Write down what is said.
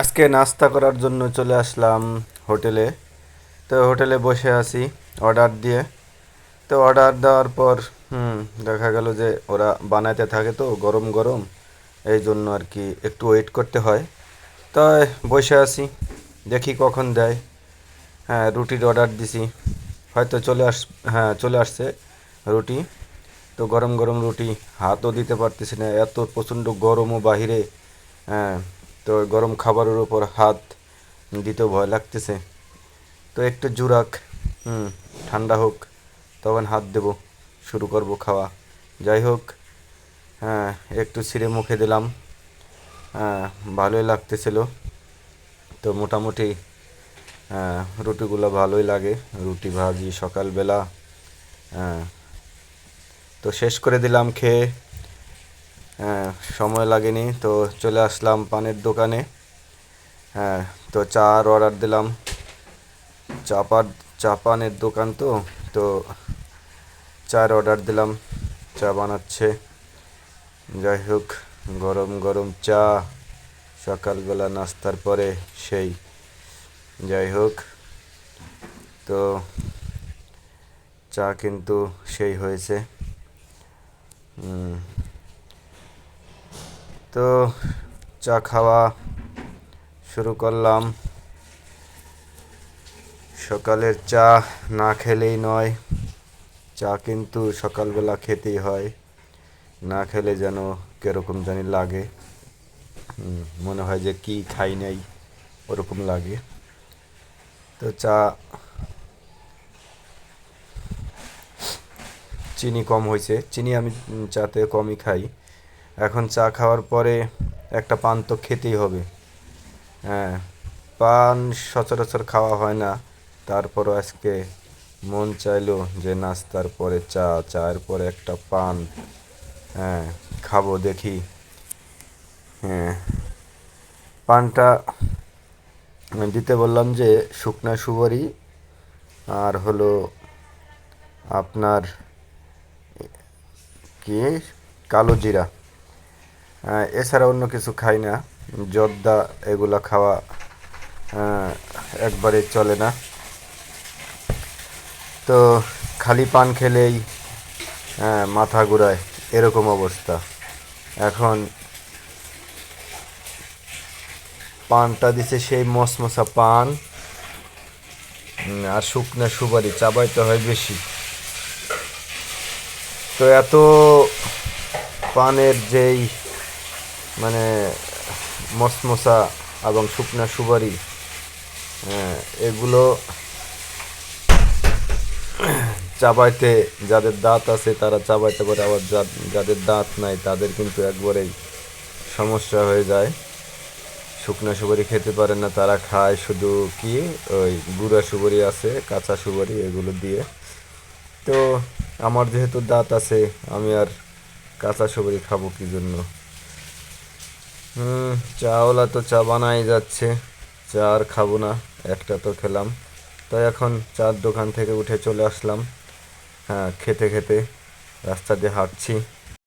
আজকে নাস্তা করার জন্য চলে আসলাম হোটেলে। তো হোটেলে বসে আছি অর্ডার দিয়ে। তো অর্ডার দেওয়ার পর, হুম, দেখা গেল যে ওরা বানাইতে থাকে তো গরম গরম, এই জন্য আর কি একটু ওয়েট করতে হয়। তাই বসে আছি, দেখি কখন দেয়। হ্যাঁ রুটির অর্ডার দিছি। হয়তো চলে আস হ্যাঁ চলে আসছে রুটি। তো গরম গরম রুটি, হাতও দিতে পারতেছি না, এত প্রচণ্ড গরমও বাহিরে। হ্যাঁ তো গরম খাবারের উপর হাত দিতেও ভয় লাগতেছে। তো একটু জুরাক, হুম, ঠান্ডা হোক, তখন হাত দেব, শুরু করব খাওয়া। যাই হোক হ্যাঁ একটু ছিঁড়ে মুখে দিলাম। হ্যাঁ ভালোই লাগতেছিল। তো মোটামুটি হ্যাঁ রুটিগুলো ভালোই লাগে। রুটি ভাজি সকালবেলা হ্যাঁ। তো শেষ করে দিলাম খেয়ে। সময় লাগেনি, তো চলে আসলাম পানের দোকানে। হ্যাঁ তো চার অর্ডার দিলাম। চা পান, চা পানের দোকান তো তো চার অর্ডার দিলাম। চা বানাচ্ছে। যাই হোক, গরম গরম চা। সকালবেলা নাস্তার পরে সেই। যাই হোক, তো চা কিন্তু সেই হয়েছে। তো চা খাওয়া শুরু করলাম। সকালের চা না খেলেই নয়, চা কিন্তু সকালবেলা খেতেই হয়। না খেলে যেন কীরকম জানি লাগে। মনে হয় যে কি খাই নাই, ওরকম লাগে। তো চা চিনি কম হয়েছে চিনি আমি চাতে কমই খাই। এখন চা খাওয়ার পরে একটা পান তো খেতেই হবে। হ্যাঁ পান সচরাচর খাওয়া হয় না। তারপরও আজকে মন চাইলো যে নাস্তার পরে চা, চায়ের পরে একটা পান। হ্যাঁ খাব দেখি। হ্যাঁ পানটা দিতে বললাম যে শুকনা সুপারি আর হলো আপনার কি? কালো জিরা। এছাড়া অন্য কিছু খাই না। জর্দা এগুলা খাওয়া একবারে চলে না। তো খালি পান খেলেই মাথা ঘুরায়, এরকম অবস্থা। এখন পানটা দিছে সেই মশমশা পান আর শুকনো সুপারি চাবাইতে হয় বেশি। তো এত পানের যেই মানে মশমশা এবং শুকনা সুপারি হ্যাঁ, এগুলো চাবাইতে যাদের দাঁত আছে তারা চাবাইতে পারে আবার যাদের দাঁত নাই তাদের কিন্তু একবারেই সমস্যা হয়ে যায়। শুকনা সুপারি খেতে পারে না তারা খায় শুধু কি ওই গুঁড়া সুপারি আছে কাঁচা সুপারি এগুলো দিয়ে। তো আমার যেহেতু দাঁত আছে আমি আর কাঁচা সুপারি খাব কি জন্য? হুম, চাওলা তো চা বানাই যাচ্ছে। চা আর খাব না, একটা তো খেলাম। তাই এখন চার দোকান থেকে উঠে চলে আসলাম। হ্যাঁ খেতে খেতে রাস্তা দিয়ে হাঁটছি।